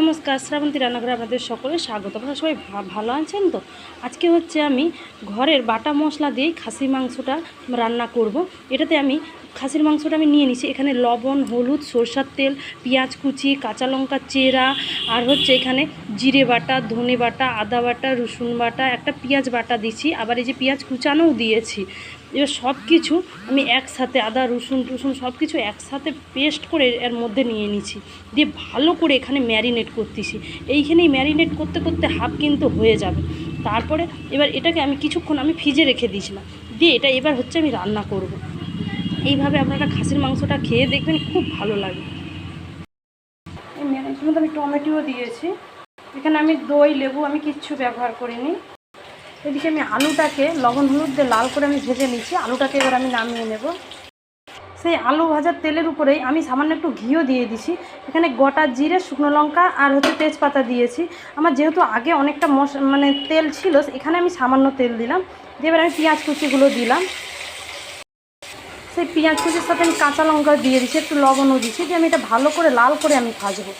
নমস্কার, শ্রাবন্তী রান্নাঘরে আপনাদের সকলে স্বাগত। আপনারা সবাই ভালো আছেন তো? আজকে হচ্ছে আমি ঘরের বাটা মশলা দিয়েই খাসির মাংসটা রান্না করব। এটাতে আমি খাসির মাংসটা আমি নিয়ে নিছি। এখানে লবণ, হলুদ, সরষার তেল, পেঁয়াজ কুচি, কাঁচা লঙ্কা চেরা, আর হচ্ছে এখানে জিরে বাটা, ধনে বাটা, আদা বাটা, রসুন বাটা, একটা পেঁয়াজ বাটা দিছি। আবার এই যে পেঁয়াজ কুচানোও দিয়েছি। এবার সব কিছু আমি একসাথে আদা, রসুন, টুসুন সব কিছু একসাথে পেস্ট করে এর মধ্যে নিয়ে নিছি দিয়ে ভালো করে এখানে ম্যারিনেট করতেছি। এইখানেই ম্যারিনেট করতে করতে হাফ কিন্তু হয়ে যাবে। তারপরে এবার এটাকে আমি কিছুক্ষণ আমি ফ্রিজে রেখে দিয়েছিলাম। দিয়ে এটা এবার হচ্ছে আমি রান্না করব। এইভাবে আপনারা খাসির মাংসটা খেয়ে দেখবেন, খুব ভালো লাগে। ম্যারিনেটের মধ্যে আমি টমেটোও দিয়েছি। এখানে আমি দই, লেবু আমি কিচ্ছু ব্যবহার করিনি। এদিকে আমি আলুটাকে লবণ হলুদ দিয়ে লাল করে আমি ভেজে নিচ্ছি। আলুটাকে এবার আমি নামিয়ে নেব। সেই আলু ভাজার তেলের উপরেই আমি সামান্য একটু ঘিও দিয়ে দিছি। এখানে গোটা জিরে, শুকনো লঙ্কা আর হচ্ছে তেজপাতা দিয়েছি। আমার যেহেতু আগে অনেকটা মশ মানে তেল ছিল, এখানে আমি সামান্য তেল দিলাম। দিয়ে এবার আমি পেঁয়াজ কুচিগুলো দিলাম। সেই পেঁয়াজ কুচির সাথে আমি কাঁচা লঙ্কা দিয়ে দিচ্ছি, একটু লবণও দিচ্ছি। দিয়ে আমি এটা ভালো করে লাল করে আমি ভাজবো।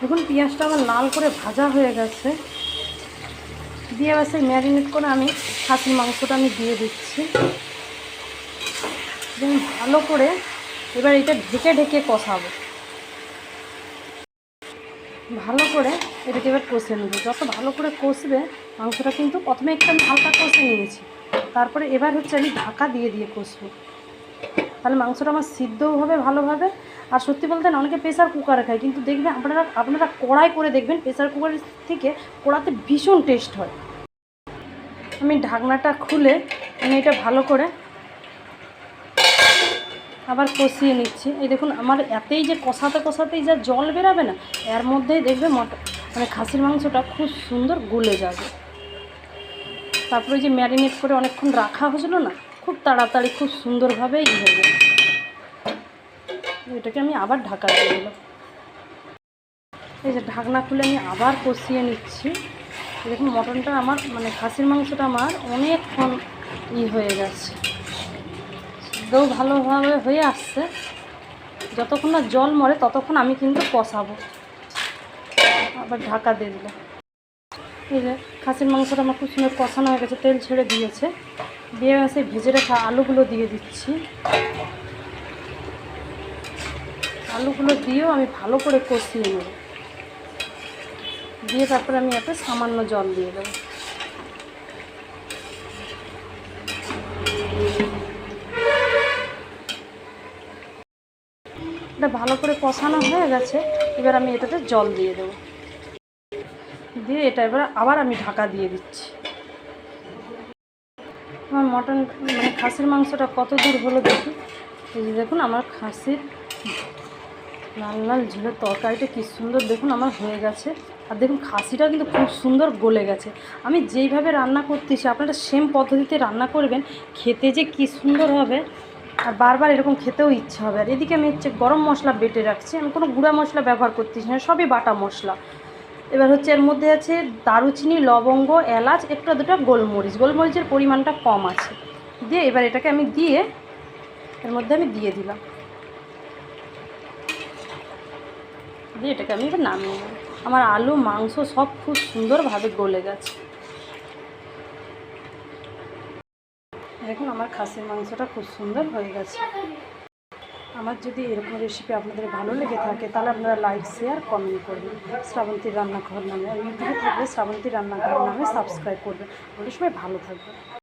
দেখুন, পেঁয়াজটা আমার লাল করে ভাজা হয়ে গেছে। দিয়ে এবার সেই ম্যারিনেট করে আমি খাসির মাংসটা আমি দিয়ে দিচ্ছি। ভালো করে এবার এটা ঢেকে ঢেকে কষাবো। ভালো করে এটাকে এবার কষে নেব। যত ভালো করে কষবে, মাংসটা কিন্তু প্রথমে একটু আমি হালকা কষে নিয়েছি। তারপরে এবার হচ্ছে আমি ঢাকা দিয়ে দিয়ে কষবো। তাহলে মাংসটা আমার সিদ্ধও হবে ভালোভাবে আর সত্যি বলতে অনেকে প্রেশার কুকারে খায়, কিন্তু দেখবেন আপনারা আপনারা কড়াই করে দেখবেন প্রেশার কুকারের থেকে কড়াতে ভীষণ টেস্ট হয়। আমি ঢাকনাটা খুলে আমি এটা ভালো করে আবার কষিয়ে নিচ্ছি। এই দেখুন, আমার এতেই যে কষাতে কষাতেই যা জল বেরাবে না, এর মধ্যেই দেখবে মানে খাসির মাংসটা খুব সুন্দর গলে যাবে। তারপরে যে ম্যারিনেট করে অনেকক্ষণ রাখা হয়েছিল না খুব তাড়াতাড়ি, খুব সুন্দরভাবে ই হয়ে যাবে এটাকে আমি আবার ঢাকা দিয়ে দিলাম। এই যে ঢাকনা খুলে আমি আবার কষিয়ে নিচ্ছি। দেখুন মটনটা আমার মানে খাসির মাংসটা আমার অনেকক্ষণ ই হয়ে গেছে। সিদ্ধও ভালোভাবে হয়ে আসছে। যতক্ষণ না জল মরে ততক্ষণ আমি কিন্তু কষাবো। আবার ঢাকা দিয়ে দিলাম। এই যে খাসির মাংসটা আমার খুব সুন্দর কষানো হয়ে গেছে, তেল ছেড়ে দিয়েছে। দিয়ে সেই ভেজে রাখা আলুগুলো দিয়ে দিচ্ছি। আলুগুলো দিয়েও আমি ভালো করে কষিয়ে নেব। দিয়ে তারপরে আমি এতে সামান্য জল দিয়ে দেবো। এটা ভালো করে কষানো হয়ে গেছে। এবার আমি এটাতে জল দিয়ে দেবো। দিয়ে এটা এবার আবার আমি ঢাকা দিয়ে দিচ্ছি। আমার মটন মানে খাসির মাংসটা কত দূর হলো দেখি। এই যে দেখুন, আমার খাসির লাল লাল ঝোলের তরকারিটা কী সুন্দর, দেখুন আমার হয়ে গেছে। আর দেখুন, খাসিটা কিন্তু খুব সুন্দর গলে গেছে। আমি যেইভাবে রান্না করতেছি, আপনারা সেম পদ্ধতিতে রান্না করবেন, খেতে যে কী সুন্দর হবে, আর বারবার এরকম খেতেও ইচ্ছা হবে। আর এদিকে আমি হচ্ছে গরম মশলা বেটে রাখছি। আমি কোনো গুঁড়া মশলা ব্যবহার করতেছি না, সবই বাটা মশলা। এবার হচ্ছে এর মধ্যে আছে দারুচিনি, লবঙ্গ, এলাচ, একটা দুটো গোলমরিচ। গোলমরিচের পরিমাণটা কম আছে। দিয়ে এবার এটাকে আমি দিয়ে, এর মধ্যে আমি দিয়ে দিলাম। দিয়ে এটাকে আমি এবার নামিয়ে নেব। আমার আলু, মাংস সব খুব সুন্দরভাবে গলে গেছে। দেখুন আমার খাসির মাংসটা খুব সুন্দর হয়ে গেছে। আমার যদি এরকম রেসিপি আপনাদের ভালো লেগে থাকে, তাহলে আপনারা লাইক শেয়ার কমেন্ট করবেন। শ্রাবন্তী রান্নাঘর নামে ইউটিউবে থাকলে শ্রাবন্তী রান্নাঘর নামে সাবস্ক্রাইব করবেন। অনেক সবাই ভালো থাকবেন